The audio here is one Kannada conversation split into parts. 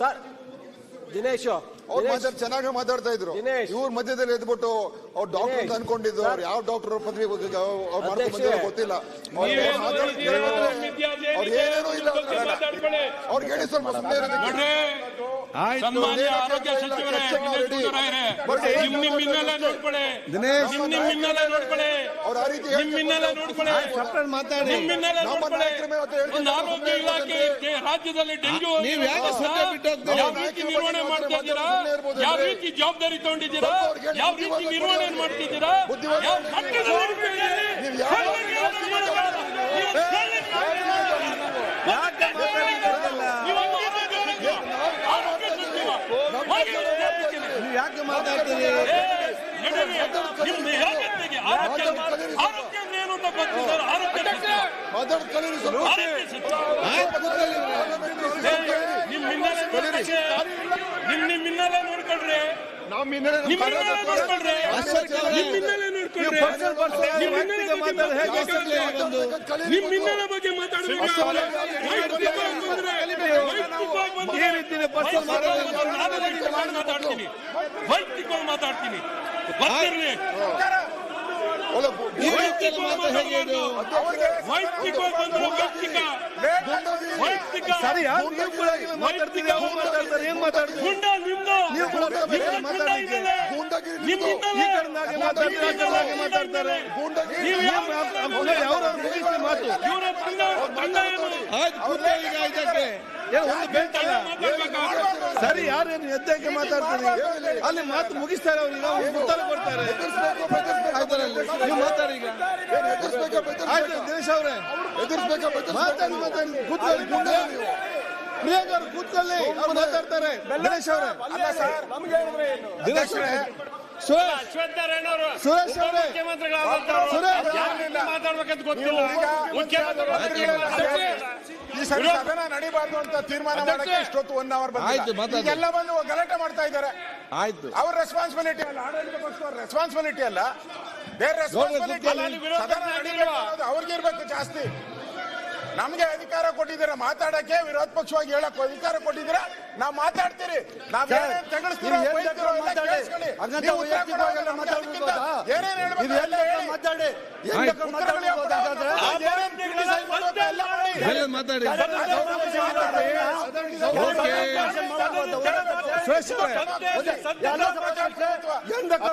ಸರ್ ದಿನೇಶ್ ಅವ್ರು ಮಾತಾಡ್ ಚೆನ್ನಾಗಿ ಮಾತಾಡ್ತಾ ಇದ್ರು. ದಿನೇಶ್. ಇವ್ರ ಮಧ್ಯದಲ್ಲಿ ಎದ್ಬಿಟ್ಟು ಅವ್ರು ಡಾಕ್ಟರ್ ಅಂತ ದಿನೇಶ್. ಅನ್ಕೊಂಡಿದ್ದು. ಅವ್ರು ಯಾವ ಡಾಕ್ಟರ್ ಪದವಿ ಅವ್ರು ಮಾಡ್ಕೊಂಡು ಅಧ್ಯಕ್ಷರೇ. ಬಂದಿರೋ ಗೊತ್ತಿಲ್ಲ. ಅವ್ರು ನೀವೇನು ಮಾತಾಡ್- ಓದಿದ್ದೀರೋ, ಅವ್ರು ಏನೇನೋ ಇಲ್ಲ ಬಗ್ಗೆ ಮಾತಾಡ್ಕೊಳ್ಳಿ. ಅವ್ರಿಗೆ ಹೇಳಿ ಸ್ವಲ್ಪ ಸುಮ್ಮನೆ ಇರೋದಕ್ಕೆ. ನೋಡ್ರಿ ಸನ್ಮಾನ್ಯ ಆರೋಗ್ಯ ಸಚಿವರೇ ವಿಜಯ್ ಕುಮಾರಯ್ಯರೇ, ನಿಮ್ ನಿಮ್ ಹಿನ್ನೆಲೆ ನೋಡ್ಕೊಳ್ಳಿ ದಿನೇಶ್. ನಿಮ್ ನಿಮ್ ಹಿನ್ನೆಲೆ ನೋಡ್ಕೊಳ್ಳಿ ಅವ್ರು ಆ ರೀತಿ ನಿಮ್ ಹಿನ್ನೆಲೆ ನೋಡ್ಕೊಳ್ಳಿ ಸಪ್ರೇಟ್ ಮಾತಾಡಿ ನಿಮ್ ಹಿನ್ನೆಲೆ ನಮ್ಮ ನೋಡ್ಕೊಳ್ಳಿ ನಾಯಕರ ಮೇಲೆ ಅಂತ ಹೇಳ್ತೀನಿ. ಒಂದು ಆರೋಗ್ಯ ಇಲಾಖೆ ಕೆ- ರಾಜ್ಯದಲ್ಲಿ ಡೆಂಗ್ಯೂ ನೀವ್ ಯಾಕೆ ಸತ್ಯ ಬಿಟ್ಟು ಹೋಗ್ತೀರಾ? ಯಾವ ರೀತಿ ನಿರ್ವಹಣೆ ಮಾಡ್ತಾ ಇದ್ದೀರಾ ಯಾವ ರೀತಿ ಜವಾಬ್ದಾರಿ ತಗೊಂಡಿದ್ದೀರಾ ಯಾವ ರೀತಿ ನಿರ್ವಹಣೆ ಮಾಡ್ತಿದ್ದೀರಾ ಯಾವ ಮಟ್ಟದಲ್ಲಿ ಇರ್ತೀರಿ? ನೀವು ಯಾವ ಸಚಿವ. ಮಾತಾಡ್ ಕಲೀರಿ ಸ್ವಲ್ಪ. ಆರೋಗ್ಯ ಸಚಿವ. ಆಯ್ತು ಕೂತ್ಕೊಳ್ಳಿ. ನಿಮ್ ಹಿನ್ನೆಲೆ ನೋಡ್ಕೊಳ್ರಿ. ನಮ್ಮ ಹಿನ್ನೆಲೆ ನಮ್ಮ ನಿಮ್ ಹಿನ್ನೆಲೆ ನೋಡ್ಕೊಳ್ರಿ. ಅವರೇ, ನಿಮ್ ಹಿನ್ನೆಲೆ ಬಗ್ಗೆ ಮಾತಾಡಿ ಹೇಗೆ ಮಾತಾಡ್ಬೇಕು. ಅಸಡ್ಡೆ ಒಂದು? ನಿಮ್ ಹಿನ್ನೆಲೆ ಬಗ್ಗೆ ಮಾತಾಡ್ತೀನಿ. ವೈಯಕ್ತಿಕವಾಗಿ ಮಾತಾಡ್ತೀನಿ. ಗೊತ್ತಿರ್ಲಿ ಒಳ್ಳೆ ಈ ರೀತಿಯಲ್ಲಿ ಮಾತು ಸರಿ ಯಾರೇನು ಎದ್ದಕ್ಕೆ ಮಾತಾಡ್ತೀನಿ ಅಲ್ಲಿ ಮಾತು ಮುಗಿಸ್ತಾರೆ ಅವ್ರಿಗೆ ಅವ್ರು ಉತ್ತರ ಕೊಡ್ತಾರೆ. ನೀವು ಮಾತಾಡಿ ಈಗ? ಆಯ್ತು ದಿನೇಶ್ ಅವರೇ? ಮಾತಾಡಿ ಮಾತಾಡಿ. ಕೂತ್ಕೊಳ್ಳಿ. ಪ್ರಿಯಾಂಕ್ ಅವರು ಕೂತ್ಕೊಳ್ಳಿ ಅವ್ರು ಮಾತಾಡ್ತಾರೆ. ದಿನೇಶ್ ಅವರೇ. ದಿನೇಶ್ ಅವರೇ ಸುರೇಶ್. ಮಾತಾಡ್ಬೇಕಂತ ಗೊತ್ತಿಲ್ಲ. ಮುಖ್ಯಮಂತ್ರಿಗಳು ಈ ಸರಿ ಸದನ ನಡಿಬಾರ್ದು ಅಂತ ತೀರ್ಮಾನ ಮಾಡಕ್ಕೆ ಇಷ್ಟೊತ್ತು ಒನ್ ಅವರ್ ಆಯ್ತು, ಮಾತಾಡಿ. ಎಲ್ಲ ಬಂದು ಗಲಾಟೆ ಮಾಡ್ತಾ ಇದ್ದಾರೆ. ಆಯ್ತು. ಅವ್ರ ರೆಸ್ಪಾನ್ಸಿಬಿಲಿಟಿ ಅಲ್ಲ ಆಡಳಿತಕ್ಕೋಸ್ಕರ ರೆಸ್ಪಾನ್ಸಿಬಿಲಿಟಿ ಅಲ್ಲ. ಬೇರೆ ರೆಸ್ಪಾನ್ಸಿಬಿಲಿಟಿ ಅಲ್ಲ ಸದನ ನಡಿಬೇಕು ಅನ್ನೋದು ಅವ್ರಿಗೆ ಇರ್ಬೇಕು ಜಾಸ್ತಿ. ನಮ್ಗೆ ಅಧಿಕಾರ ಕೊಟ್ಟಿದ್ದೀರಾ? ಮಾತಾಡಕ್ಕೆ ವಿರೋಧ ಪಕ್ಷವಾಗಿ ಹೇಳಕ್ ಅಧಿಕಾರ ಕೊಟ್ಟಿದ್ದೀರಾ? ನಾವ್ ಮಾತಾಡ್ತೀರಿ.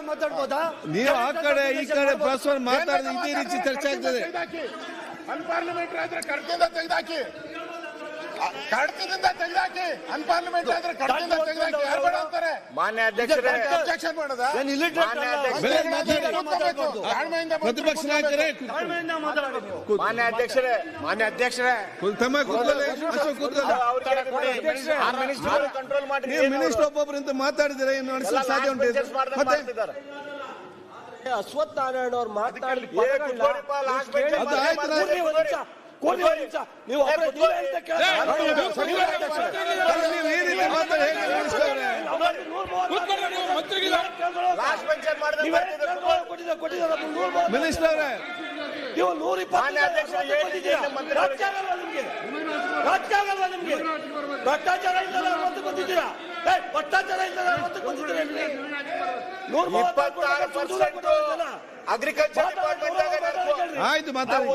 ಮಾತಾಡ್ಬೋದಾ? ನೀವು ಆ ಕಡೆ ಈ ಕಡೆ ಬಸ್ ಮಾತಾಡಿದ್ರೆ ಇದೇ ರೀತಿ ಚರ್ಚೆ ಆಗ್ತದೆ. ಅನ್ಪಾರ್ಲಿಮೆಂಟರಿ ಆದ್ರೆ ಕಡ್ತಿಂದ ತೆಗೆದಾಕಿ. ಕಡ್ತದಿಂದ ತೆಗೆದಾಕಿ. ಅನ್ಪಾರ್ಲಿಮೆಂಟ್ರಿ ಆದ್ರೆ ಕಡತದಿಂದ ತೆಗೆದಾಕಿ. ಯಾರು ಬೇಡ ಅಂತಾರೆ? ಮಾನ್ಯ ಅಧ್ಯಕ್ಷರೇ. ಅಬ್ಜೆಕ್ಷನ್ ಮಾಡೋದ ಪ್ರತಿಪಕ್ಷ ನಾಯಕರೇ ಮಾನ್ಯ ಅಧ್ಯಕ್ಷರೇ. ಮಾನ್ಯ ಅಧ್ಯಕ್ಷರೇ. ತಮ್ಮ ಕೂತ್ಕೊಳ್ಳಿ. ಕೂತ್ಕೊಳ್ಳಿ. ಅವ್ರಿಗೆ ಕಂಟ್ರೋಲ್ ಮಾಡಿ ಮಿನಿಸ್ಟರ್ ಒಬ್ಬೊಬ್ಬರಿಂದ ಮಾತಾಡಿದ್ರೆ ಏನು ನಡೆಸಲು ಸಾಧ್ಯ ಉಂಟು ಮತ್ತೆ ಅಶ್ವಥ್ ನಾರಾಯಣ ಅವ್ರು ಮಾತಾಡಿದ. ನೀವು ನೂರು ಭ್ರಷ್ಟಾಚಾರ ಏ, ಭ್ರಷ್ಟಾಚಾರ ಮತ್ತೆ ಬಂದಿದ್ದೀರಾ? ಅಗ್ರಿಕಲ್ಚರ್ ಡಿಪಾರ್ಟ್ಮೆಂಟ್ ಆಯ್ತು ಮಾತಾಡಿ.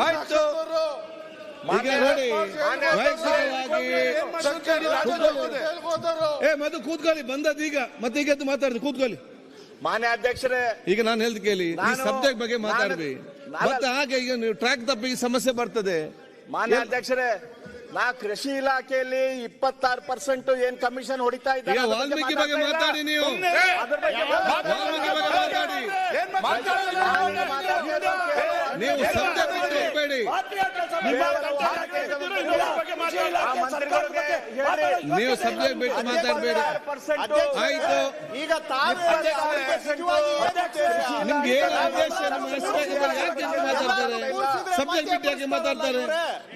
ಆಯ್ತು. ಈಗ ನೋಡಿ ವೈಯಕ್ತಿಕವಾಗಿ ಏ ಮದು ಕೂತ್ಕೊಳ್ಳಿ ಬಂದದ್ದು ಈಗ. ಮತ್ತೆ ಈಗ ಎದ್ದು ಮಾತಾಡಿದ್ರು ಕೂತ್ಕೊಳ್ಳಿ. ಮಾನ್ಯ ಅಧ್ಯಕ್ಷರೇ ಈಗ ನಾನು ಹೇಳ್ದು ಕೇಳಿ ಈ ನಾನು- ಸಬ್ಜೆಕ್ಟ್ ಬಗ್ಗೆ ಮಾತಾಡ್ವಿ ಮತ್ತೆ ಹಾಗೆ ಈಗ ನೀವು ಟ್ರ್ಯಾಕ್ ತಪ್ಪಿಗೆ ಸಮಸ್ಯೆ ಬರ್ತದೆ. ಮಾನ್ಯ ಅಧ್ಯಕ್ಷರೇ ನಾ ಕೃಷಿ ಇಲಾಖೆಯಲ್ಲಿ ಇಪ್ಪತ್ತಾರು ಪರ್ಸೆಂಟ್ ಏನ್ ಕಮಿಷನ್ ಹೊಡಿತಾ ಇದ್ದಾರೆ ವಾಲ್ಮೀಕಿ ಬಗ್ಗೆ ಮಾತಾಡಿ ನೀವು. ವಾಲ್ಮೀಕಿ ಬಗ್ಗೆ ಮಾತಾಡಿ. ನೀವು ಸಬ್ಜೆಕ್ಟ್ ಬಿಟ್ಟು ಹೋಗ್ಬೇಡಿ. ನೀವು ಸಬ್ಜೆಕ್ಟ್ ಮಾತಾಡಬೇಡಿ. ಆಯ್ತು. ಈಗ ನಿಮ್ಗೆ ಏನು ಆದೇಶ? ನಿಮ್ಮ ಯಾಕೆ ಮಾತಾಡ್ತಾರೆ? ಸಬ್ಜೆಕ್ಟ್ ಬಿಟ್ಟು ಯಾಕೆ ಮಾತಾಡ್ತಾರೆ.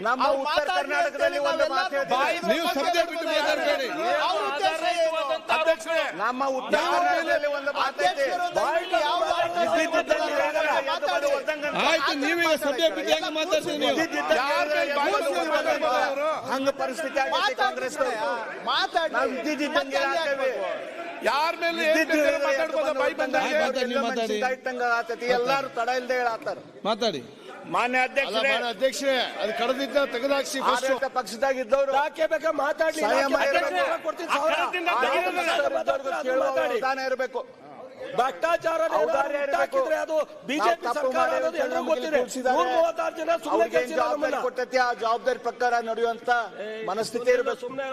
ನಮ್ಮ ಉತ್ತರ ಕರ್ನಾಟಕದಲ್ಲಿ ಒಂದು. ನೀವು ಬಿಟ್ಟು ಮಾತಾಡಬೇಡಿ. ನಮ್ಮ ಉತ್ತರ ಕರ್ನಾಟಕದಲ್ಲಿ ಒಂದು ಮಾತೈತೆ ಆಯ್ತು ಮಾತಾಡ್ತೀರಿ ನೀವು? ಹಂಗ ಪರಿಸ್ಥಿತಿ ಆಗಿದೆ ಕಾಂಗ್ರೆಸ್ ಮಾತಾಡಿ ನಾವು ಇದ್ದಿದ್ದಂಗೆ ಆಗ್ತೇವೆ ಯಾರ ಮೇಲೆ ಮಾತಾಡ್ಬೋದಾ? ಬಾಯಿ ಮಾತಾಡಿ, ಎಲ್ಲಾರು ತಡ ಇಲ್ದೆ ಹೇಳತ್ತಾರ. ಮಾತಾಡಿ. ಮಾನ್ಯ ಅಧ್ಯಕ್ಷರೇ. ಮಾನ್ಯ ಅಧ್ಯಕ್ಷರೇ ಅದು ಕಡದಿದ್ದ ತೆಗೆದಾಕ್ಸಿ ಆಡಳಿತ ಪಕ್ಷದಾಗ ಇದ್ದವರು ಯಾಕೆ ಬೇಕಾ ಮಾತಾಡ್ಲಿ? ಸಂಯಮ ಇರ್ಬೇಕು. ಮಾತಾಡಿ. ತಾನೇ ಇರಬೇಕು. ಭ್ರಷ್ಟಾಚಾರ ಔದಾರ್ಯ ಇರ್ಬೇಕು. ಹಾಕಿದ್ರೆ ಅದು ಬಿಜೆಪಿ ನಾವು ತಪ್ಪು ಸರ್ಕಾರ ಅನ್ನೋದು ಎಲ್ಲರಿಗೂ ನಮಗೆ ಗೊತ್ತಿದೆ. ಕೂರ್ಸಿದ್ದಾರೆ. ನೂರ ಮೂವತ್ತಾರು ಜನ ಸುಮ್ಮನೆ ಅವ್ರಿಗೆ ಏನ್ ಕಳ್ಸಿಲ್ಲ ಜವಾಬ್ದಾರಿ ಕೊಟ್ಟೈತಿ? ಆ ಜವಾಬ್ದಾರಿ ಪ್ರಕಾರ ನಡೆಯುವಂತ ಮನಸ್ಥಿತಿ ಇರಬೇಕು. ಸುಮ್ಮನೆ.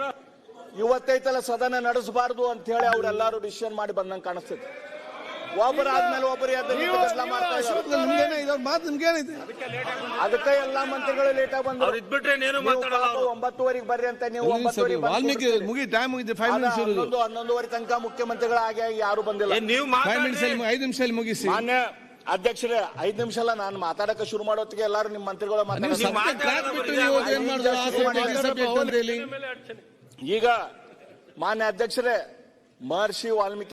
ಇವತ್ತೈತಲ್ಲ ಸದನ ನಡೆಸಬಾರದು ಅಂತ ಹೇಳಿ ಅವ್ರೆಲ್ಲಾರು ಡಿಸಿಷನ್ ಮಾಡಿ ಬಂದಂಗೆ ಕಾಣಿಸ್ತೈತಿ. ಒಬ್ಬರಾದ್ಮೇಲೆ ಒಬ್ಬರು ಎದ್ದು ನಿಂತು ಗದ್ದಲ ಮಾಡ್ತಾ ಇದ್ದಾರೆ. ನಿಮ್ಗೇನೆ ಇದೊಂದು ಮಾತು ನಿಮ್ಗೇನೈತಿ ಅದಕ್ಕೆ ಎಲ್ಲಾ ಮಂತ್ರಿಗಳು ಲೇಟ್ ಆಗಿ ಬಂದ್ರು. ನೀವು ಕಾದು ಒಂಬತ್ತುವರೆಗೆ ಬರ್ರಿ ಅಂತ ನೀವು ನಿಮಿಷ ಒಂಬತ್ತುವರೆಗೆ ಬಂದು ವಾಲ್ಮೀಕಿ ಕೂರಿಸ್ತೀರಿ. ಮುಗಿ ಟೈಮ್ ಮುಗಿದೆ ಫೈವ್ ಆದ ಮಿನಿಟ್ಸ್ ಇರೋದು. ಹನ್ನೊಂದು ಹನ್ನೊಂದುವರೆ ತನಕ ಮುಖ್ಯಮಂತ್ರಿಗಳು ಆಗಿ ಆಗಿ ಯಾರು ಬಂದಿಲ್ಲ. ನೀವು ಮಿನಿಟ್ಸ್ ಅಲ್ಲಿ ಐದು ನಿಮಿಷದಲ್ಲಿ ಮುಗಿಸಿ. ಮಾನ್ಯ ಅಧ್ಯಕ್ಷರೇ ಐದ್ ನಿಮಿಷ ಅಲ್ಲ ನಾನು ಮಾತಾಡಕ್ಕೆ ಶುರು ಮಾಡೋತ್ತಿಗೆ ಎಲ್ಲಾರು ನಿಮ್ಮ ಮಂತ್ರಿಗಳು ನೀವು ಮಾತಾಡ್ತಾರೆ ಸತ್ಯ ಕ್ಲಾಸ್ ಬಿಟ್ಟು ನೀವು ಏನ್ ಮಾಡಿದ್ರು ಆ ಸಬ್ಜೆಕ್ಟ್ ಸಬ್ಜೆಕ್ಟ್ ಅಂತ ಹೇಳಿ. ಈಗ ಮಾನ್ಯ ಅಧ್ಯಕ್ಷರೇ ಮಹರ್ಷಿ ವಾಲ್ಮೀಕಿ